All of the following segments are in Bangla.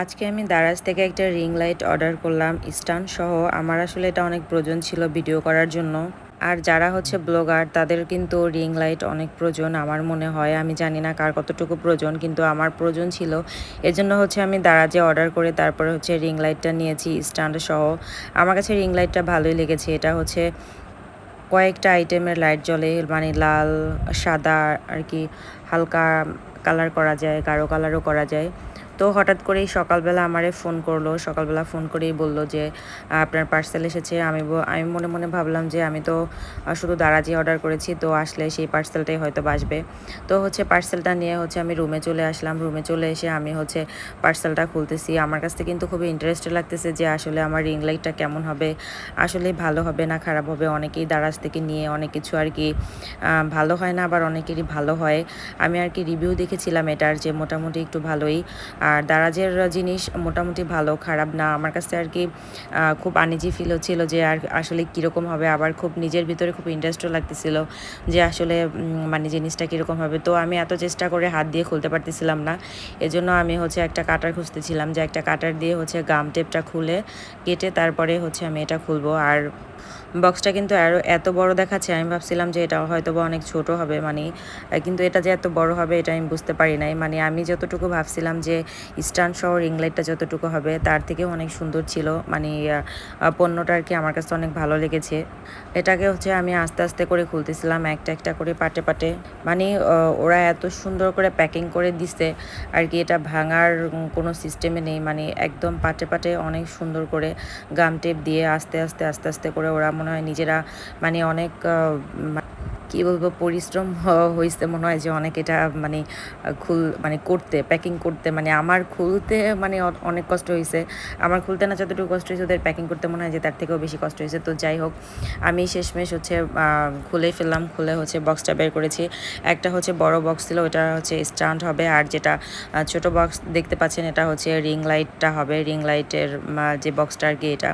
আজকে আমি দারাজ থেকে একটা রিং লাইট অর্ডার করলাম স্ট্যান্ড সহ। আমার আসলে এটা অনেক প্রয়োজন ছিল ভিডিও করার জন্য। আর যারা হচ্ছে ব্লগার, তাদের কিন্তু রিং লাইট অনেক প্রয়োজন আমার মনে হয়। আমি জানি না কার কতটুকু প্রয়োজন, কিন্তু আমার প্রয়োজন ছিল। এজন্য হচ্ছে আমি দারাজে অর্ডার করে তারপরে হচ্ছে রিং লাইটটা নিয়েছি স্ট্যান্ড সহ। আমার কাছে রিং লাইটটা ভালোই লেগেছে। এটা হচ্ছে কয়েকটা আইটেমের লাইট জ্বলে মানে লাল, সাদা আর কি, হালকা কালার করা যায়, গাঢ় কালারও করা যায়। তো হঠাৎ করেই সকালবেলা আমারে ফোন করল। সকালবেলা ফোন করেই বলল যে, আপনার পার্সেল এসেছে। আমি আমি মনে মনে ভাবলাম যে, আমি তো শুধু দারাজি অর্ডার করেছি, তো আসলে সেই পার্সেলটাই হয়তো বাসবে তো হচ্ছে পার্সেলটা নিয়ে হচ্ছে আমি রুমে চলে আসলাম। রুমে চলে এসে আমি হচ্ছে পার্সেলটা খুলতেছি। আমার কাছে কিন্তু খুবই ইন্টারেস্টেড লাগতেছে যে, আসলে আমার রিং লাইটটা কেমন হবে? আসলে ভালো হবে না খারাপ হবে? অনেকেই দারাজ থেকে নিয়ে অনেক কিছু আর কি ভালো হয় না, আবার অনেকেরই ভালো হয়। আমি আর কি রিভিউ দেখেছিলাম এটার যে, মোটামুটি একটু ভালোই। আর দারাজের জিনিস মোটামুটি ভালো, খারাপ না। আমার কাছে আর কি খুব আনিজি ফিল হচ্ছিল যে আর আসলে কীরকম হবে। আবার খুব নিজের ভিতরে খুব ইন্টারেস্টও লাগতেছিল যে আসলে মানে জিনিসটা কীরকম হবে। তো আমি এত চেষ্টা করে হাত দিয়ে খুলতে পারতেছিলাম না। এজন্য আমি হচ্ছে একটা কাটার খুঁজতেছিলাম যে একটা কাটার দিয়ে হচ্ছে গাম টেপটা খুলে কেটে তারপরে হচ্ছে আমি এটা খুলবো। আর বক্সটা কিন্তু আরও এত বড় দেখাচ্ছে, আমি ভাবছিলাম যে এটা হয়তো বা অনেক ছোট হবে। মানে কিন্তু এটা যে এত বড় হবে, এটা আমি বুঝতে পারি নাই। মানে আমি যতটুকু ভাবছিলাম যে স্টান সহ রিং লাইটটা যতটুকু হবে, তার থেকেও অনেক সুন্দর ছিল। মানে পণ্যটা আর কি আমার কাছে অনেক ভালো লেগেছে। এটাকে হচ্ছে আমি আস্তে আস্তে করে খুলতেছিলাম, একটা একটা করে পাটে পাটে। মানে ওরা এত সুন্দর করে প্যাকিং করে দিছে, আর কি এটা ভাঙার কোনো সিস্টেমে নেই। মানে একদম পাটে পাটে অনেক সুন্দর করে গাম টেপ দিয়ে আস্তে আস্তে আস্তে আস্তে করে ওরা মনে হয় নিজেরা মানে অনেক কী বলব পরিশ্রম হয়েছে, মনে হয় যে অনেক এটা মানে খুল মানে করতে প্যাকিং করতে মানে আমার খুলতে মানে অনেক কষ্ট হয়েছে। আমার খুলতে না যতটুকু কষ্ট হয়েছে ওদের প্যাকিং করতে মনে হয় যে তার থেকেও বেশি কষ্ট হয়েছে। তো যাই হোক, আমি শেষমেশ হচ্ছে খুলে ফেললাম, খুলে হচ্ছে বক্সটা বের করেছি। একটা হচ্ছে বড় বক্স ছিল, ওটা হচ্ছে স্ট্যান্ড হবে। আর যেটা ছোট বক্স দেখতে পাচ্ছেন, এটা হচ্ছে রিং লাইটটা হবে। রিং লাইটের যে বক্সটা আর কি এটা।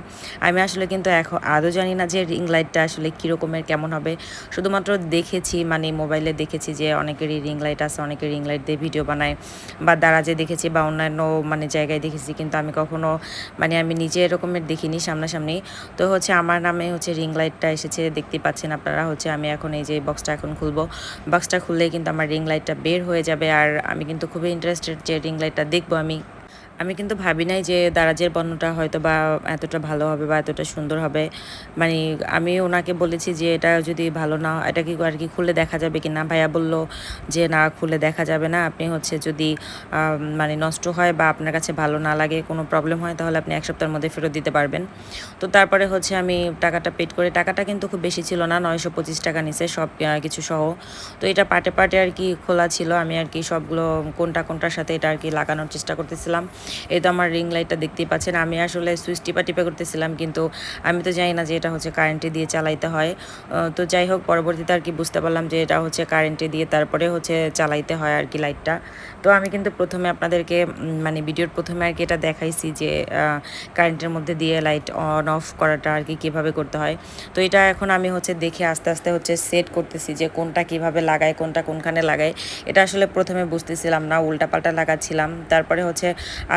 আমি আসলে কিন্তু এখন, আদৌ জানি না যে রিং লাইটটা আসলে কীরকমের, কেমন হবে। শুধুমাত্র দেখেছি মানে মোবাইলে দেখেছি যে অনেকেরই রিং লাইট আছে অনেকে রিং লাইট দিয়ে ভিডিও বানায় বা দারাজে দেখেছি বা অন্যান্য মানে জায়গায় দেখেছি, কিন্তু আমি কখনো মানে আমি নিজে এরকমের দেখিনি সামনাসামনি। তো হচ্ছে আমার নামে হচ্ছে রিং লাইটটা এসেছে, দেখতে পাচ্ছেন আপনারা, হচ্ছে আমি এখন এই যে বক্সটা এখন খুলবো। বক্সটা খুললেই কিন্তু আমার রিং লাইটটা বের হয়ে যাবে, আর আমি কিন্তু খুবই ইন্টারেস্টেড যে রিং লাইটটা দেখব আমি আমি কিন্তু ভাবি নাই যে দারাজের পণ্যটা হয়তো বা এতটা ভালো হবে বা এতটা সুন্দর হবে। মানে আমি ওনাকে বলেছি যে এটা যদি ভালো না এটা কি আর কি খুলে দেখা যাবে কি না ভাইয়া বলল যে না, খুলে দেখা যাবে না। আপনি হচ্ছে যদি মানে নষ্ট হয় বা আপনার কাছে ভালো না লাগে, কোনো প্রবলেম হয়, তাহলে আপনি এক সপ্তাহের মধ্যে ফেরত দিতে পারবেন। তো তারপরে হচ্ছে আমি টাকাটা পেড করে, টাকাটা কিন্তু খুব বেশি ছিল না, নয়শো পঁচিশ টাকা নিছে সব কিছু সহ। তো এটা পাটে পাটে আর কি খোলা ছিল। আমি আর কি সবগুলো কোনটা কোনটার সাথে এটা আর কি লাগানোর চেষ্টা করতেছিলাম। এই তো আমার রিং লাইটটা দেখতেই পাচ্ছেন। আমি আসলে সুইচ টিপা টিপা করতেছিলাম, কিন্তু আমি তো জানি না যে এটা হচ্ছে কারেন্টে দিয়ে চালাইতে হয়। তো যাই হোক, পরবর্তীতে আর কি বুঝতে পারলাম যে এটা হচ্ছে কারেন্টে দিয়ে তারপরে হচ্ছে চালাইতে হয় আর কি লাইটটা তো আমি কিন্তু প্রথমে আপনাদেরকে মানে ভিডিওর প্রথমে আর কি এটা দেখাইছি যে কারেন্টের মধ্যে দিয়ে লাইট অন অফ করাটা আর কি কীভাবে করতে হয়। তো এটা এখন আমি হচ্ছে দেখে আস্তে আস্তে হচ্ছে সেট করতেছি যে কোনটা কীভাবে লাগায়, কোনটা কোনখানে লাগায়। এটা আসলে প্রথমে বুঝতেছিলাম না, উল্টাপাল্টা লাগাচ্ছিলাম। তারপরে হচ্ছে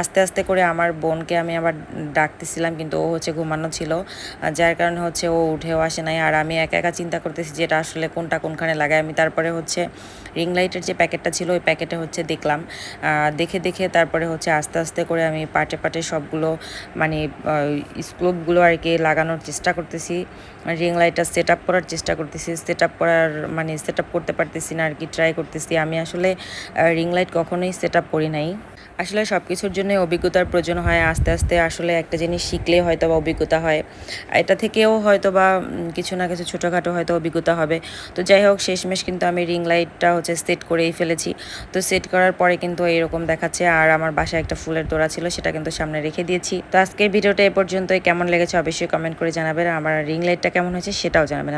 আস্তে আস্তে করে আমার বোনকে আমি আবার ডাকতেছিলাম, কিন্তু ও হচ্ছে ঘুমানো ছিল। যার কারণে হচ্ছে ও উঠেও আসে নাই। আর আমি একা একা চিন্তা করতেছি যে এটা আসলে কোনটা কোনখানে লাগায়। আমি তারপরে হচ্ছে রিং লাইটের যে প্যাকেটটা ছিল, ওই প্যাকেটে হচ্ছে দেখলাম। দেখে দেখে তারপরে হচ্ছে আস্তে আস্তে করে আমি পাটে পাটে সবগুলো মানে স্ক্লোপগুলো আর কি লাগানোর চেষ্টা করতেছি। রিং লাইটটা সেট আপ করার চেষ্টা করতেছি। সেট আপ করার মানে সেট আপ করতে পারতেছি না আর কি ট্রাই করতেছি। আমি আসলে রিং লাইট কখনোই সেট আপ করি নাই। আসলে সব কিছুর জন্য অভিজ্ঞতার প্রয়োজন হয়। আস্তে আস্তে আসলে একটা জিনিস শিখলে হয়তো বা অভিজ্ঞতা হয়। এটা থেকেও হয়তো বা কিছু না কিছু ছোটোখাটো হয়তো অভিজ্ঞতা হবে। তো যাই হোক, শেষমেশ কিন্তু আমি রিং লাইটটা হচ্ছে সেট করেই ফেলেছি। তো সেট করার পরে কিন্তু এরকম দেখাচ্ছে। আর আমার বাসায় একটা ফুলের তোড়া ছিল, সেটা কিন্তু সামনে রেখে দিয়েছি। তো আজকের ভিডিওটা এ পর্যন্তই। কেমন লেগেছে অবশ্যই কমেন্ট করে জানাবেন। আমার রিং লাইটটা কেমন হয়েছে সেটাও জানাবেন।